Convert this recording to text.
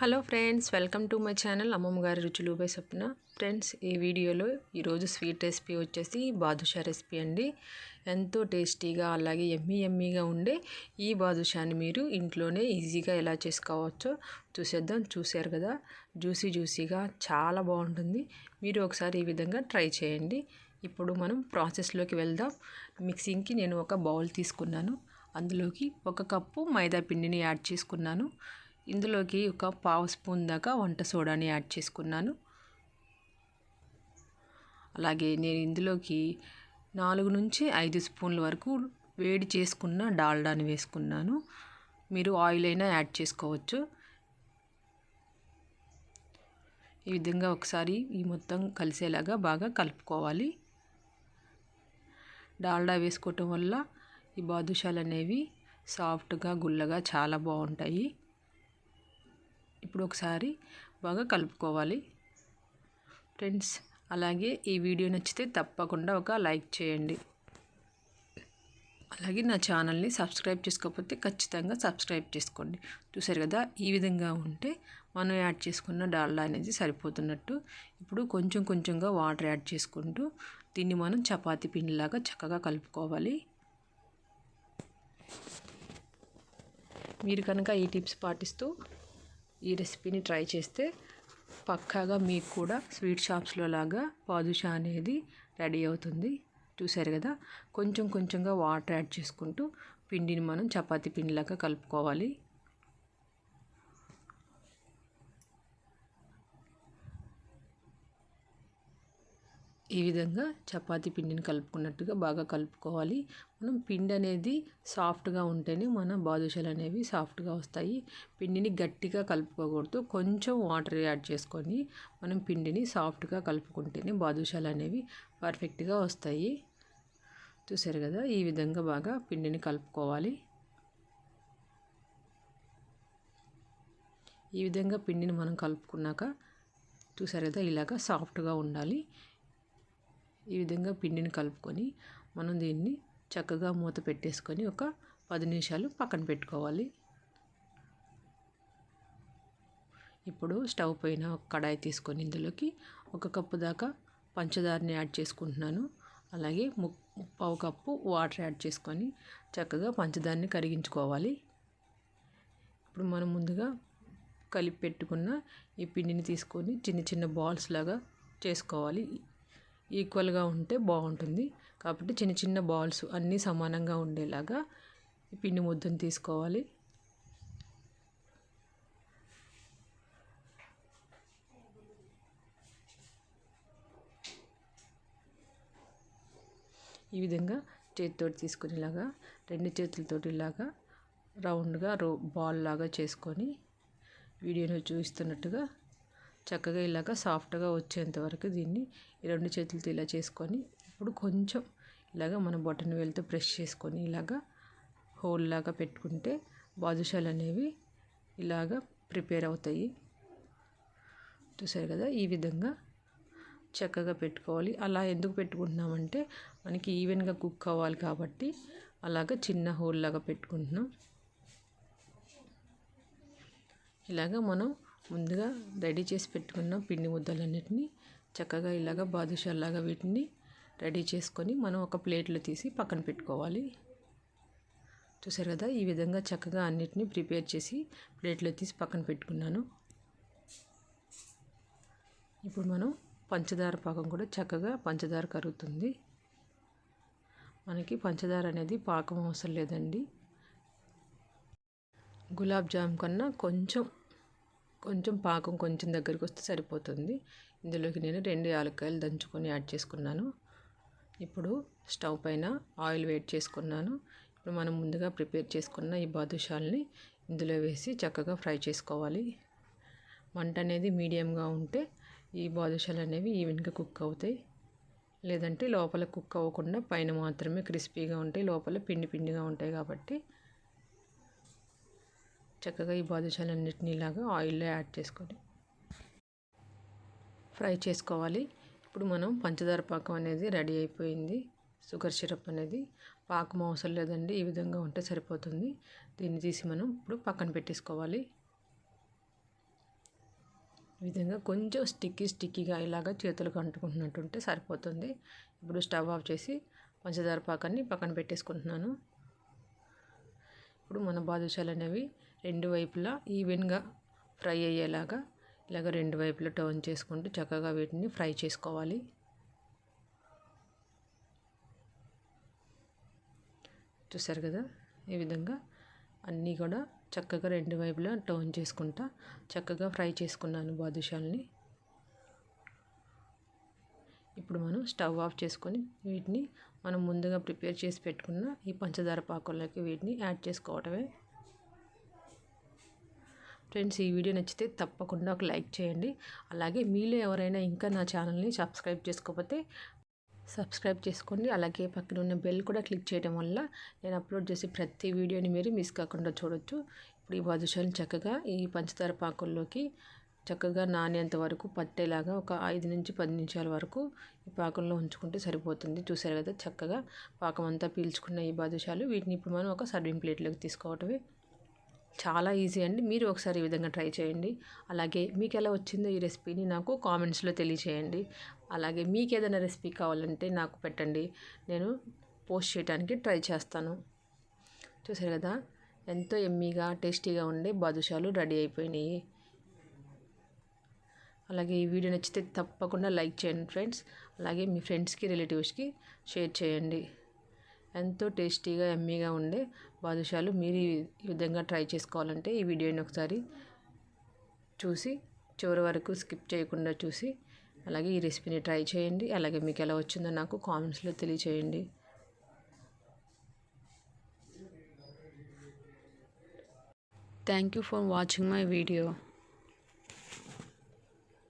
Hello friends welcome to my channel అమ్మమ్మ గారి రుచులు బై సప్న. ఫ్రెండ్స్ ఈ వీడియోలో ఈరోజు స్వీట్ రెసిపీ వచ్చేసి బాదుషా రెసిపీ అండి. ఎంతో టేస్టీగా అలాగే ఎమ్మీ ఎమ్మీగా ఉండే ఈ బాదుషాని మీరు ఇంట్లోనే ఈజీగా ఎలా చేసుకోవచ్చో చూసేద్దాం. చూశారు కదా జ్యూసీ జ్యూసీగా చాలా బాగుంటుంది. మీరు ఒకసారి ఈ విధంగా ట్రై చేయండి. ఇప్పుడు మనం ప్రాసెస్లోకి వెళ్దాం. మిక్సింగ్కి నేను ఒక బౌల్ తీసుకున్నాను. అందులోకి ఒక కప్పు మైదా పిండిని యాడ్ చేసుకున్నాను. ఇందులోకి ఒక పావు స్పూన్ దాకా వంట సోడాని యాడ్ చేసుకున్నాను. అలాగే నేను ఇందులోకి నాలుగు నుంచి ఐదు స్పూన్ల వరకు వేడి చేసుకున్న డాల్డాని వేసుకున్నాను. మీరు ఆయిల్ అయినా యాడ్ చేసుకోవచ్చు. ఈ విధంగా ఒకసారి ఈ మొత్తం కలిసేలాగా బాగా కలుపుకోవాలి. డాల్డా వేసుకోవటం వల్ల ఈ బాదుషాలు అనేవి సాఫ్ట్గా గుల్లగా చాలా బాగుంటాయి. ఇప్పుడు ఒకసారి బాగా కలుపుకోవాలి. ఫ్రెండ్స్ అలాగే ఈ వీడియో నచ్చితే తప్పకుండా ఒక లైక్ చేయండి. అలాగే నా ఛానల్ని సబ్స్క్రైబ్ చేసుకోకపోతే ఖచ్చితంగా సబ్స్క్రైబ్ చేసుకోండి. చూసారు కదా ఈ విధంగా ఉంటే మనం యాడ్ చేసుకున్న డాల్డా అనేది సరిపోతున్నట్టు. ఇప్పుడు కొంచెం కొంచెంగా వాటర్ యాడ్ చేసుకుంటూ దీన్ని మనం చపాతి పిండిలాగా చక్కగా కలుపుకోవాలి. మీరు కనుక ఈ టిప్స్ పాటిస్తూ ఈ రెసిపీని ట్రై చేస్తే పక్కాగా మీకు కూడా స్వీట్ షాప్స్లో లాగా పాదుషా అనేది రెడీ అవుతుంది. చూసారు కదా? కొంచెం కొంచెంగా వాటర్ యాడ్ చేసుకుంటూ పిండిని మనం చపాతీ పిండిలాగా కలుపుకోవాలి. ఈ విధంగా చపాతీ పిండిని కలుపుకున్నట్టుగా బాగా కలుపుకోవాలి. మనం పిండి అనేది సాఫ్ట్గా ఉంటేనే మన బాదుషాలు అనేవి సాఫ్ట్గా వస్తాయి. పిండిని గట్టిగా కలుపుకోకూడదు. కొంచెం వాటర్ యాడ్ చేసుకొని మనం పిండిని సాఫ్ట్గా కలుపుకుంటేనే బాదుషాలు అనేవి పర్ఫెక్ట్గా వస్తాయి. చూసారు కదా? ఈ విధంగా బాగా పిండిని కలుపుకోవాలి. ఈ విధంగా పిండిని మనం కలుపుకున్నాక చూసారు కదా? ఇలాగ సాఫ్ట్గా ఉండాలి. ఈ విధంగా పిండిని కలుపుకొని మనం దీన్ని చక్కగా మూత పెట్టేసుకొని ఒక పది నిమిషాలు పక్కన పెట్టుకోవాలి. ఇప్పుడు స్టవ్ పైన ఒక కడాయి తీసుకొని ఇందులోకి ఒక కప్పు దాకా పంచదారని యాడ్ చేసుకుంటున్నాను. అలాగే ముప్పావు కప్పు వాటర్ యాడ్ చేసుకొని చక్కగా పంచదారని కరిగించుకోవాలి. ఇప్పుడు మనం ముందుగా కలిపి పెట్టుకున్న ఈ పిండిని తీసుకొని చిన్న చిన్న బాల్స్ లాగా చేసుకోవాలి. ఈక్వల్గా ఉంటే బాగుంటుంది. కాబట్టి చిన్న చిన్న బాల్స్ అన్నీ సమానంగా ఉండేలాగా పిండి ముద్దను తీసుకోవాలి. ఈ విధంగా చేతితో తీసుకునేలాగా రెండు చేతులతోటి ఇలాగా రౌండ్గా రో బాల్ లాగా చేసుకొని వీడియోలో చూపిస్తున్నట్టుగా చక్కగా ఇలాగ సాఫ్ట్గా వచ్చేంత వరకు దీన్ని ఈ రెండు చేతులతో ఇలా చేసుకొని ఇప్పుడు కొంచెం ఇలాగ మన బొటన్ వేలతో ప్రెస్ చేసుకొని ఇలాగ హోల్ లాగా పెట్టుకుంటే బాదుషాలు అనేవి ఇలాగ ప్రిపేర్ అవుతాయి. చూసారు కదా? ఈ విధంగా చక్కగా పెట్టుకోవాలి. అలా ఎందుకు పెట్టుకుంటున్నామంటే మనకి ఈవెన్గా కుక్ అవ్వాలి కాబట్టి అలాగ చిన్న హోల్ లాగా పెట్టుకుంటున్నాం. ఇలాగ మనం ముందుగా రెడీ చేసి పెట్టుకున్న పిండి ముద్దలన్నిటిని చక్కగా ఇలాగ బాదుషాలాగా వీటిని రెడీ చేసుకొని మనం ఒక ప్లేట్లో తీసి పక్కన పెట్టుకోవాలి. చూసారు కదా ఈ విధంగా చక్కగా అన్నిటిని ప్రిపేర్ చేసి ప్లేట్లో తీసి పక్కన పెట్టుకున్నాను. ఇప్పుడు మనం పంచదార పాకం కూడా చక్కగా పంచదార కరుగుతుంది. మనకి పంచదార అనేది పాకం అవసరం లేదండి. గులాబ్ జామ్ కన్నా కొంచెం కొంచెం పాకం కొంచెం దగ్గరికి వస్తే సరిపోతుంది. ఇందులోకి నేను రెండు యాలక్కాయలు దంచుకొని యాడ్ చేసుకున్నాను. ఇప్పుడు స్టవ్ పైన ఆయిల్ వేట్ చేసుకున్నాను. ఇప్పుడు మనం ముందుగా ప్రిపేర్ చేసుకున్న ఈ బాదుషాల్ని ఇందులో వేసి చక్కగా ఫ్రై చేసుకోవాలి. మంట అనేది మీడియంగా ఉంటే ఈ బాదుషాలు అనేవి ఈవెన్గా కుక్ అవుతాయి. లేదంటే లోపల కుక్ అవ్వకుండా పైన మాత్రమే క్రిస్పీగా ఉంటాయి. లోపల పిండి పిండిగా ఉంటాయి కాబట్టి చక్కగా ఈ బాదుషాలన్నిటిని ఇలాగా ఆయిల్లో యాడ్ చేసుకొని ఫ్రై చేసుకోవాలి. ఇప్పుడు మనం పంచదార పాకం అనేది రెడీ అయిపోయింది. షుగర్ సిరప్ అనేది పాకం అవసరం లేదండి ఈ విధంగా ఉంటే సరిపోతుంది. దీన్ని తీసి మనం ఇప్పుడు పక్కన పెట్టేసుకోవాలి. ఈ విధంగా కొంచెం స్టిక్కీ స్టిక్కీగా ఇలాగా చేతులకు అంటుకుంటున్నట్టుంటే సరిపోతుంది. ఇప్పుడు స్టవ్ ఆఫ్ చేసి పంచదార పాకాన్ని పక్కన పెట్టేసుకుంటున్నాను. ఇప్పుడు మన బాదుషాలు అనేవి రెండు వైపులా ఈవెన్గా ఫ్రై అయ్యేలాగా ఇలాగ రెండు వైపులా టర్న్ చేసుకుంటూ చక్కగా వీటిని ఫ్రై చేసుకోవాలి. చూసారు కదా? ఈ విధంగా అన్నీ కూడా చక్కగా రెండు వైపులా టర్న్ చేసుకుంటా చక్కగా ఫ్రై చేసుకున్నాను బాదుషాల్ని. ఇప్పుడు మనం స్టవ్ ఆఫ్ చేసుకొని వీటిని మనం ముందుగా ప్రిపేర్ చేసి పెట్టుకున్న ఈ పంచదార పాకంలోకి వీటిని యాడ్ చేసుకోవటమే ఫ్రెండ్స్ ఈ వీడియో నచ్చితే తప్పకుండా ఒక లైక్ చేయండి. అలాగే మీలో ఎవరైనా ఇంకా నా ఛానల్ని సబ్స్క్రైబ్ చేసుకోకపోతే సబ్స్క్రైబ్ చేసుకోండి. అలాగే పక్కన ఉన్న బెల్ కూడా క్లిక్ చేయడం వల్ల నేను అప్లోడ్ చేసే ప్రతి వీడియోని మీరు మిస్ కాకుండా చూడొచ్చు. ఇప్పుడు ఈ బాదుషాలను చక్కగా ఈ పంచదార పాకంలోకి చక్కగా నానేంత వరకు పట్టేలాగా ఒక ఐదు నుంచి పది నిమిషాల వరకు ఈ పాకంలో ఉంచుకుంటే సరిపోతుంది. చూసారు కదా చక్కగా పాకం అంతా పీల్చుకున్న ఈ బాదుషాలు. వీటిని ఇప్పుడు మనం ఒక సర్వింగ్ ప్లేట్లోకి తీసుకోవటమే చాలా ఈజీ అండి. మీరు ఒకసారి ఈ విధంగా ట్రై చేయండి. అలాగే మీకు ఎలా వచ్చిందో ఈ రెసిపీని నాకు కామెంట్స్లో తెలియచేయండి. అలాగే మీకు ఏదైనా రెసిపీ కావాలంటే నాకు పెట్టండి. నేను పోస్ట్ చేయడానికి ట్రై చేస్తాను. చూసారు కదా? ఎంతో ఎమ్మీగా టేస్టీగా ఉండే బాదుషాలు రెడీ అయిపోయినాయి. అలాగే ఈ వీడియో నచ్చితే తప్పకుండా లైక్ చేయండి ఫ్రెండ్స్. అలాగే మీ ఫ్రెండ్స్కి రిలేటివ్స్కి షేర్ చేయండి. ఎంతో టేస్టీగా ఎమ్మీగా ఉండే బాదుషాలు మీరు ఈ విధంగా ట్రై చేసుకోవాలంటే ఈ వీడియోని ఒకసారి చూసి చివరి వరకు స్కిప్ చేయకుండా చూసి అలాగే ఈ రెసిపీని ట్రై చేయండి. అలాగే మీకు ఎలా వచ్చిందో నాకు కామెంట్స్లో తెలియచేయండి. Thank you for watching my video